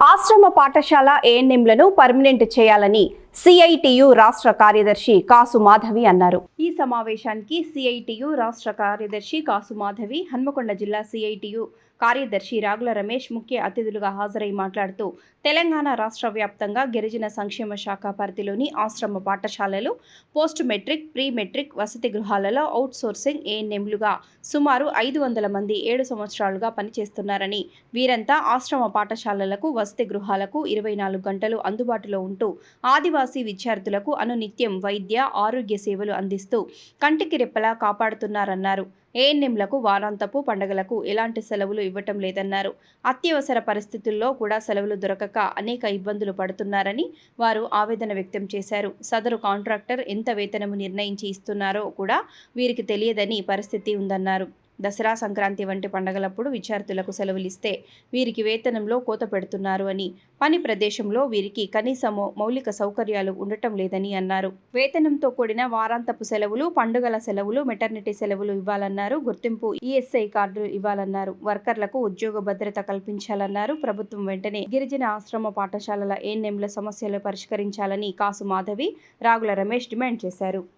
ఆశ్రమ పాఠశాల ఏఎన్ఎంలను పర్మనెంట్ చేయాలని సిఐటియు రాష్ట్ర కార్యదర్శి కాసు మాధవి అన్నారు. ఈ సమావేశానికి సిఐటియు రాష్ట్ర కార్యదర్శి కాసు మాధవి హన్మకొండ జిల్లా సిఐటియు కార్యదర్శి రాగుల రమేష్ ముఖ్య అతిథులుగా హాజరై మాట్లాడుతూ తెలంగాణ రాష్ట్ర వ్యాప్తంగా గిరిజన సంక్షేమ శాఖ పరిధిలోని ఆశ్రమ పాఠశాలలు పోస్ట్ మెట్రిక్ ప్రీ మెట్రిక్ వసతి గృహాలలో అవుట్ సోర్సింగ్ ఏఎన్ఎంలుగా సుమారు ఐదు వందల మంది ఏడు సంవత్సరాలుగా పనిచేస్తున్నారని వీరంతా ఆశ్రమ పాఠశాలలకు వసతి గృహాలకు ఇరవై నాలుగు గంటలు అందుబాటులో ఉంటూ ఆదివాసీ విద్యార్థులకు అనునిత్యం వైద్య ఆరోగ్య సేవలు అందిస్తూ కంటికి రెప్పలా కాపాడుతున్నారన్నారు. ఏఎన్ఎంలకు వారాంతపు పండగలకు ఎలాంటి సెలవులు ఇవ్వటం లేదన్నారు. అత్యవసర పరిస్థితుల్లో కూడా సెలవులు దొరకక అనేక ఇబ్బందులు పడుతున్నారని వారు ఆవేదన వ్యక్తం చేశారు. సదరు కాంట్రాక్టర్ ఎంత వేతనము నిర్ణయించి ఇస్తున్నారో కూడా వీరికి తెలియదని పరిస్థితి ఉందన్నారు. దసరా సంక్రాంతి వంటి పండగలప్పుడు విద్యార్థులకు సెలవులు ఇస్తే వీరికి వేతనంలో కోత పెడుతున్నారు అని. పని ప్రదేశంలో వీరికి కనీసము మౌలిక సౌకర్యాలు ఉండటం లేదని అన్నారు. వేతనంతో కూడిన వారాంతపు సెలవులు పండుగల సెలవులు మెటర్నిటీ సెలవులు ఇవ్వాలన్నారు. గుర్తింపు ఈఎస్ఐ కార్డులు ఇవ్వాలన్నారు. వర్కర్లకు ఉద్యోగ భద్రత కల్పించాలన్నారు. ప్రభుత్వం వెంటనే గిరిజన ఆశ్రమ పాఠశాలల ఏఎన్ఎంల సమస్యలు పరిష్కరించాలని కాసు మాధవి రాగుల రమేష్ డిమాండ్ చేశారు.